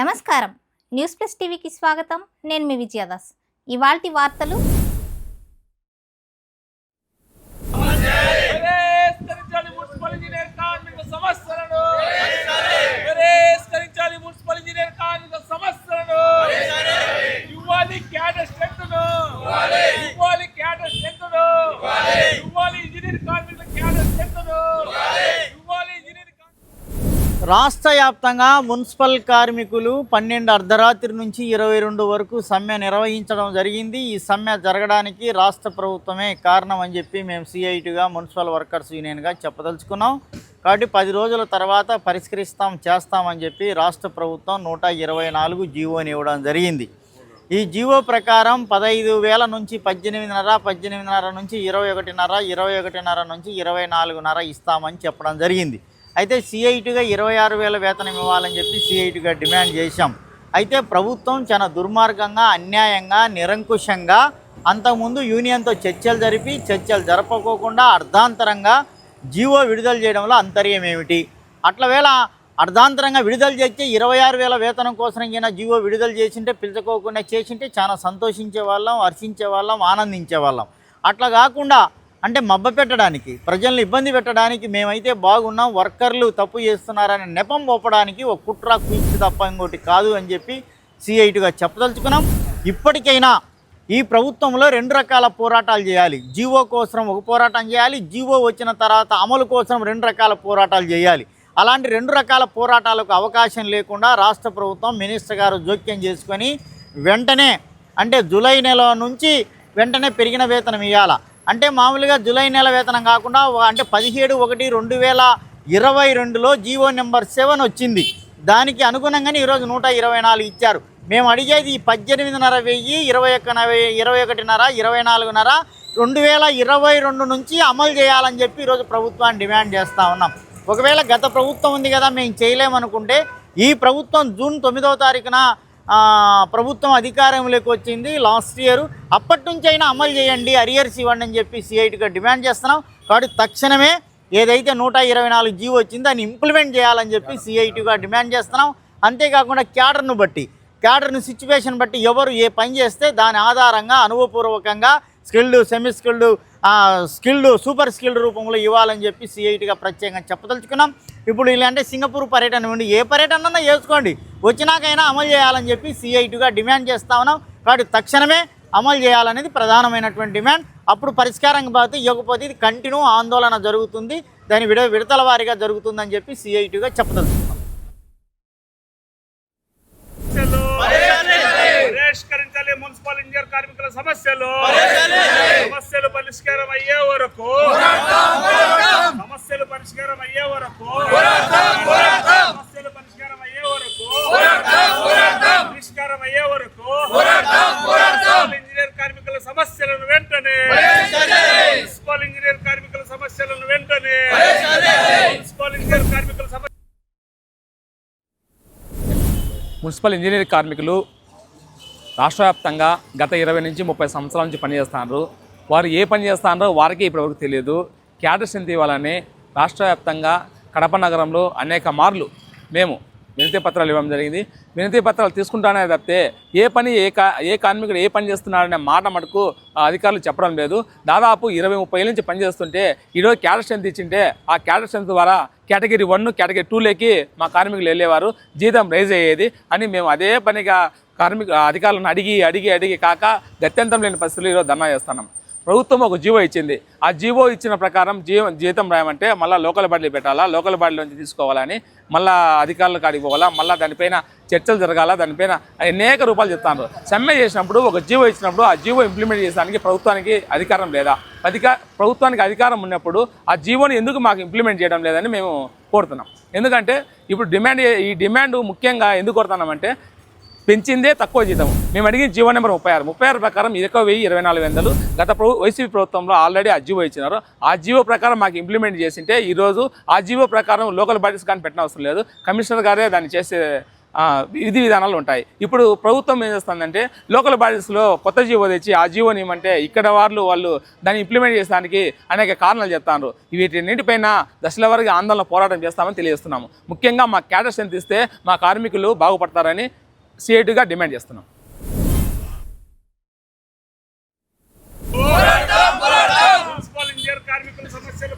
నమస్కారం. News plus టీవీకి స్వాగతం. నేను మీ విజయదాస్. ఇవాల్టి వార్తలు. మున్సిపాలిటీ మున్సిపల్ ఇంజనీర్ కార్మిక సమస్యలను పరిష్కరించాలి మున్సిపల్ ఇంజనీర్ కార్మిక సమస్యలను ఇవ్వాలి క్యాడర్ స్ట్రెంత్ను ఇవ్వాలి క్యాడర్ స్ట్రెంత్ను ఇవ్వాలి ఇంజనీర్ కార్మికుల క్యాడర్ స్ట్రెంత్ను ఇవ్వాలి ఇంజనీర్ కార్మికుల రాష్ట్ర వ్యాప్తంగా మున్సిపల్ కార్మికులు పన్నెండు అర్ధరాత్రి నుంచి ఇరవై రెండు వరకు సమ్మె నిర్వహించడం జరిగింది. ఈ సమ్మె జరగడానికి రాష్ట్ర ప్రభుత్వమే కారణం అని చెప్పి మేము సిఐటిగా మున్సిపల్ వర్కర్స్ యూనియన్గా చెప్పదలుచుకున్నాం. కాబట్టి పది రోజుల తర్వాత పరిష్కరిస్తాం చేస్తామని చెప్పి రాష్ట్ర ప్రభుత్వం నూట ఇరవై నాలుగు జీవోని ఇవ్వడం జరిగింది. ఈ జీవో ప్రకారం పదహైదు వేల నుంచి పద్దెనిమిదిన్నర పద్దెనిమిదిన్నర నుంచి ఇరవై ఒకటిన్నర ఇరవై ఒకటిన్నర నుంచి ఇరవై నాలుగున్నర ఇస్తామని చెప్పడం జరిగింది. అయితే సిఐటిగా ఇరవై ఆరు వేల వేతనం ఇవ్వాలని చెప్పి సిఐటిగా డిమాండ్ చేశాం. అయితే ప్రభుత్వం చాలా దుర్మార్గంగా అన్యాయంగా నిరంకుశంగా అంతకుముందు యూనియన్తో చర్చలు జరిపి చర్చలు జరపకోకుండా అర్ధాంతరంగా జీవో విడుదల చేయడంలో అంతర్యం ఏమిటి? అట్ల వేళ అర్ధాంతరంగా విడుదల చేస్తే ఇరవై ఆరు వేల వేతనం కోసం అయినా జీవో విడుదల చేసింటే పిలుచుకోకుండా చేసింటే చాలా సంతోషించే వాళ్ళం హర్షించే వాళ్ళం ఆనందించే వాళ్ళం. అట్లా కాకుండా అంటే మబ్బ పెట్టడానికి ప్రజల్ని ఇబ్బంది పెట్టడానికి మేమైతే బాగున్నాం వర్కర్లు తప్పు చేస్తున్నారని నెపం మోపడానికి ఒక కుట్ర కూర్చు తప్ప ఇంకోటి కాదు అని చెప్పి సిఐటిగా చెప్పదలుచుకున్నాం. ఇప్పటికైనా ఈ ప్రభుత్వంలో రెండు రకాల పోరాటాలు చేయాలి. జీవో కోసం ఒక పోరాటం చేయాలి జీవో వచ్చిన తర్వాత అమలు కోసం రెండు రకాల పోరాటాలు చేయాలి. అలాంటి రెండు రకాల పోరాటాలకు అవకాశం లేకుండా రాష్ట్ర ప్రభుత్వం మినిస్టర్ గారు జోక్యం చేసుకొని వెంటనే అంటే జూలై నెల నుంచి వెంటనే పెరిగిన వేతనం ఇవ్వాల అంటే మామూలుగా జూలై నెల వేతనం కాకుండా అంటే పదిహేడు ఒకటి రెండు వేల ఇరవై రెండులో జీవో నెంబర్ సెవెన్ వచ్చింది. దానికి అనుగుణంగానే ఈరోజు నూట ఇరవై నాలుగు ఇచ్చారు. మేము అడిగేది ఈ పద్దెనిమిదిన్నర వెయ్యి ఇరవై ఒక్క ఇరవై ఒకటిన్నర ఇరవై నాలుగున్నర రెండు వేల ఇరవై రెండు నుంచి అమలు చేయాలని చెప్పి ఈరోజు ప్రభుత్వాన్ని డిమాండ్ చేస్తూ ఉన్నాం. ఒకవేళ గత ప్రభుత్వం ఉంది కదా మేము చేయలేమనుకుంటే ఈ ప్రభుత్వం జూన్ తొమ్మిదవ తారీఖున ప్రభుత్వం అధికారంలోకి వచ్చింది లాస్ట్ ఇయర్. అప్పటి నుంచి అయినా అమలు చేయండి అరియర్స్ ఇవ్వండి అని చెప్పి సిఐటిగా డిమాండ్ చేస్తున్నాం. కాబట్టి తక్షణమే ఏదైతే నూట ఇరవై నాలుగు జీవో వచ్చిందో దాన్ని ఇంప్లిమెంట్ చేయాలని చెప్పి సిఐటిగా డిమాండ్ చేస్తున్నాం. అంతేకాకుండా క్యాడర్ను బట్టి క్యాడర్ను సిచ్యువేషన్ బట్టి ఎవరు ఏ పని చేస్తే దాని ఆధారంగా అనుభవపూర్వకంగా skilled semi skilled skilled super skilled రూపంలో ఇవ్వాలని చెప్పి సిఐటిగా ప్రత్యేకంగా చెప్పదలుచుకున్నాం. ఇప్పుడు ఇలాంటి సింగపూర్ పర్యటన ఉండి ఏ పర్యటన చేసుకోండి. వచ్చినాకైనా అమలు చేయాలని చెప్పి సిఐటిగా డిమాండ్ చేస్తా ఉన్నాం. కాబట్టి తక్షణమే అమలు చేయాలనేది ప్రధానమైనటువంటి డిమాండ్. అప్పుడు పరిష్కారం పోతే ఇవ్వకపోతే ఇది కంటిన్యూ ఆందోళన జరుగుతుంది. దాని విడ విడతల వారీగా జరుగుతుందని చెప్పి సిఐటిగా చెప్పదలుచుకున్నాం. కార్మికుల సమస్యలు. సమస్యలు పరిష్కారం అయ్యే వరకు. సమస్యలు పరిష్కారం అయ్యే వరకు. సమస్యలు పరిష్కారం అయ్యే వరకు. పరిష్కారం అయ్యే వరకు. మున్సిపల్ ఇంజనీర్ కార్మికుల సమస్యలను వెంటనే. మున్సిపల్ ఇంజనీర్ కార్మికుల సమస్యలను వెంటనే. మున్సిపల్ ఇంజనీర్ కార్మికుల సమస్య మున్సిపల్ ఇంజనీరింగ్ కార్మికులు రాష్ట్ర వ్యాప్తంగా గత ఇరవై నుంచి ముప్పై సంవత్సరాల నుంచి పనిచేస్తున్నారు. వారు ఏ పని చేస్తున్నారో వారికి ఇప్పటివరకు తెలియదు. క్యాడర్స్ ఎంత ఇవ్వాలని రాష్ట్ర వ్యాప్తంగా కడప నగరంలో అనేక మార్లు మేము వినతి పత్రాలు ఇవ్వడం జరిగింది. వినతి పత్రాలు తీసుకుంటానే తప్పితే ఏ పని ఏ కా ఏ కార్మికుడు ఏ పని చేస్తున్నాడనే మాట మటుకు ఆ అధికారులు చెప్పడం లేదు. దాదాపు ఇరవై ముప్పై ఏళ్ళ నుంచి పనిచేస్తుంటే ఈరోజు క్యాడర్ స్ట్రెంత్ ఇచ్చింటే ఆ క్యాడర్ స్ట్రెంత్ ద్వారా కేటగిరీ వన్ కేటగిరీ టూలోకి మా కార్మికులు వెళ్ళేవారు. జీతం రైజ్ అయ్యేది అని మేము అదే పనిగా కార్మిక అధికారులను అడిగి అడిగి అడిగి కాక గత్యంతం లేని పరిస్థితులు ఈరోజు ధర్నా చేస్తున్నాం. ప్రభుత్వం ఒక జీవో ఇచ్చింది. ఆ జీవో ఇచ్చిన ప్రకారం జీవ జీతం రాయమంటే మళ్ళీ లోకల్ బాడీలు పెట్టాలా? లోకల్ బాడీలో నుంచి తీసుకోవాలని మళ్ళీ అధికారులు కాడికి పోవాలా? మళ్ళీ దానిపైన చర్చలు జరగాల? దానిపైన అనేక రూపాయలు చెప్తాను సమ్మె చేసినప్పుడు ఒక జీవో ఇచ్చినప్పుడు ఆ జీవో ఇంప్లిమెంట్ చేయడానికి ప్రభుత్వానికి అధికారం లేదా? అధికా ప్రభుత్వానికి అధికారం ఉన్నప్పుడు ఆ జీవోని ఎందుకు మాకు ఇంప్లిమెంట్ చేయడం లేదని మేము కోరుతున్నాం. ఎందుకంటే ఇప్పుడు డిమాండ్ ఈ డిమాండ్ ముఖ్యంగా ఎందుకు కోరుతున్నామంటే పెంచిందే తక్కువ జీతం. మేము అడిగిన జీవో నెంబర్ ముప్పై ఆరు. ముప్పై ఆరు ప్రకారం ఎక్కువ వెయ్యి ఇరవై నాలుగు వందలు గత ప్రభు వైసీపీ ప్రభుత్వంలో ఆల్రెడీ ఆ జీవో ఇచ్చినారు. ఆ జీవో ప్రకారం మాకు ఇంప్లిమెంట్ చేసింటే ఈరోజు ఆ జీవో ప్రకారం లోకల్ బాడీస్ కానీ పెట్టిన అవసరం లేదు. కమిషనర్ గారే దాన్ని చేసే విధి విధానాలు ఉంటాయి. ఇప్పుడు ప్రభుత్వం ఏం చేస్తుందంటే లోకల్ బాడీస్లో కొత్త జీవో తెచ్చి ఆ జీవో ఏమంటే ఇక్కడ వాళ్ళు వాళ్ళు దాన్ని ఇంప్లిమెంట్ చేసడానికి అనేక కారణాలు చెప్తారు వీటిన్నింటిపైన దశల వరకు ఆందోళన పోరాటం చేస్తామని తెలియజేస్తున్నాము. ముఖ్యంగా మా క్యాడర్స్ ఎంత ఇస్తే మా కార్మికులు బాగుపడతారని సిఐటిగా డిమాండ్ చేస్తున్నాం. మున్సిపల్ ఇంజనీర్ కార్మికుల సమస్యలు.